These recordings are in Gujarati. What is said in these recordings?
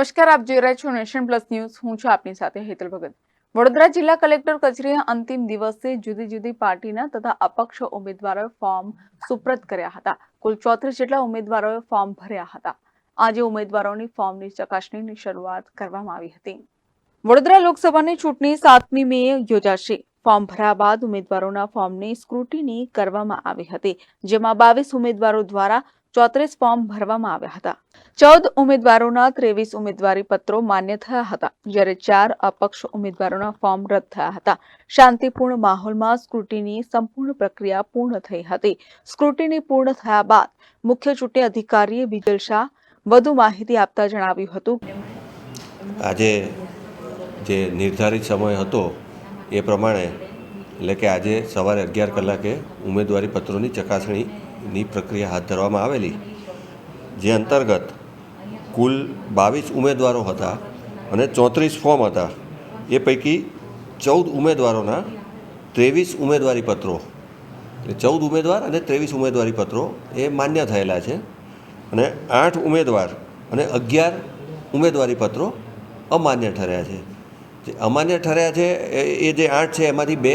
નમસ્કાર, આપ જોઈ રહ્યા છો નેશન પ્લસ ન્યૂઝ. હું છું આપની સાથે હેતલ ભગત. વડોદરા જિલ્લા કલેક્ટર કચેરીના અંતિમ દિવસે જુદી જુદી પાર્ટીના તથા અપક્ષ ઉમેદવારોએ ફોર્મ સુપ્રત કર્યા હતા. કુલ ચોત્રીસ જેટલા ઉમેદવારોએ ફોર્મ ભર્યા હતા. આજે ઉમેદવારોની ફોર્મની ચકાસણીની શરૂઆત કરવામાં આવી હતી. વડોદરા લોકસભાની ચૂંટણી સાતમી મે યોજાશે. ફોર્મ ભર્યા બાદ ઉમેદવારોના ફોર્મની સ્ક્રુટિની કરવામાં આવી હતી, જેમાં બાવીસ ઉમેદવારો દ્વારા ચોત્રીસ ફોર્મ ભરવામાં આવ્યા હતા. ચૌદ ઉમેદવારોના ત્રેવીસ ઉમેદવારી પત્રો માન્ય થયા હતા, જ્યારે ચાર અપક્ષ ઉમેદવારોના ફોર્મ રદ થયા હતા. શાંતિપૂર્ણ માહોલમાં સ્ક્રુટીની સંપૂર્ણ પ્રક્રિયા પૂર્ણ થઈ હતી. સ્ક્રુટીની પૂર્ણ થયા બાદ મુખ્ય ચૂંટણી અધિકારીએ વિજલ શાહ વધુ માહિતી આપતા જણાવ્યું હતું. આજે જે નિર્ધારિત સમય હતો, એ પ્રમાણે એટલે કે આજે સવારે અગિયાર કલાકે ઉમેદવારી પત્રોની ચકાસણીની પ્રક્રિયા હાથ ધરવામાં આવેલી, જે અંતર્ગત કુલ બાવીસ ઉમેદવારો હતા અને ચોત્રીસ ફોર્મ હતા. એ પૈકી ચૌદ ઉમેદવારોના ત્રેવીસ ઉમેદવારી પત્રો. એટલે ચૌદ ઉમેદવાર અને ત્રેવીસ ઉમેદવારી પત્રો એ માન્ય થયેલા છે. અને આઠ ઉમેદવાર અને અગિયાર ઉમેદવારી પત્રો અમાન્ય ઠર્યા છે. જે અમાન્ય ઠર્યા છે એ જે આઠ છે, એમાંથી બે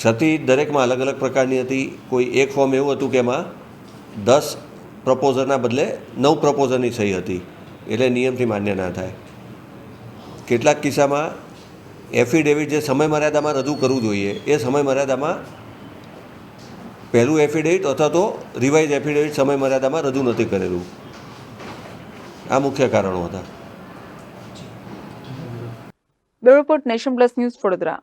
ક્ષતિ દરેકમાં અલગ અલગ પ્રકારની હતી. કોઈ એક ફોર્મ એવું હતું કે એમાં દસ પ્રપોઝરના બદલે નવ પ્રપોઝરની સહી હતી. એટલે નિયમથી માન્ય ના થાય. કેટલાક કિસ્સામાં એફિડેવિટ જે સમય મર્યાદામાં રજૂ કરવું જોઈએ, એ સમય મર્યાદામાં પહેલું એફિડેવિટ અથવા તો રિવાઇઝ એફિડેવિટ સમય મર્યાદામાં રજૂ નથી કરેલું. આ મુખ્ય કારણો હતા. Bureau nation plus news Vadodara.